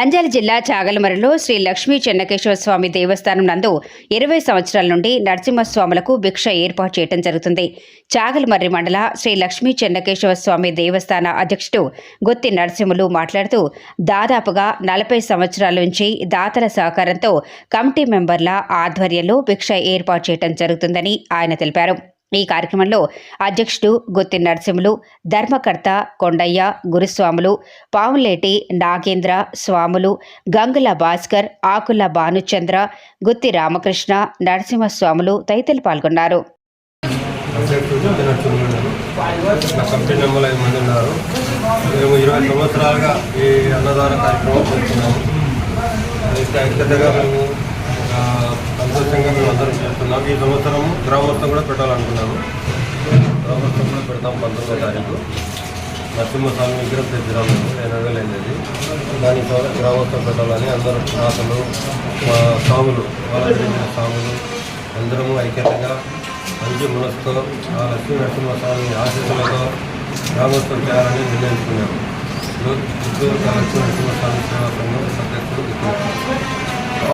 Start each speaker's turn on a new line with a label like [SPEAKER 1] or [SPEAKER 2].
[SPEAKER 1] అంజాల జిల్లా చాగలమరలో శ్రీ లక్ష్మీ చెన్నకేశ్వర స్వామి దేవస్థానం నందు ఇరవై సంవత్సరాల నుండి నరసింహస్వాములకు భిక్ష ఏర్పాటు చేయడం జరుగుతుంది. చాగలమర్రి మండల శ్రీ లక్ష్మీ చెన్నకేశ్వర స్వామి దేవస్థాన అధ్యక్షుడు గుత్తి నరసింహులు మాట్లాడుతూ దాదాపుగా నలభై సంవత్సరాల నుంచి దాతల సహకారంతో కమిటీ మెంబర్ల ఆధ్వర్యంలో భిక్ష ఏర్పాటు చేయడం జరుగుతుందని ఆయన తెలిపారు. ఈ కార్యక్రమంలో అధ్యక్షుడు గుత్తి నరసింహులు ధర్మకర్త కొండయ్య గురుస్వాములు పావులేటి నాగేంద్ర స్వాములు గంగుల భాస్కర్ ఆకుల భానుచంద్ర గుత్తి రామకృష్ణ నరసింహస్వాములు తదితరులు పాల్గొన్నారు.
[SPEAKER 2] మేము ఇరవై సంవత్సరాలుగా ఈ అన్నదాన కార్యక్రమం చేస్తున్నాము అయితే ఐక్యతగా మేము ఆ, సంతోషంగా మేము అందరం ఈ సంవత్సరం గ్రామోత్సవం కూడా పెట్టాలనుకున్నాము గ్రామోత్సవం కూడా పెడతాం పంతొమ్మిదో తారీఖు. నరసింహస్వామి విగ్రహం తెచ్చిరాము ఎనభై వేలు దాని ద్వారా గ్రామోత్సవం పెట్టాలని అందరూ దాతలు మా స్వాములు వాళ్ళ స్వాములు అందరము ఐక్యతగా మంచి మనసుతో ఆ లక్ష్మీ నరసింహస్వామి ఆశీస్సులతో గ్రామోత్సవం చేయాలని నిర్ణయించుకున్నాము లక్ష్మీ నరసింహస్వామి సేవా సంఘం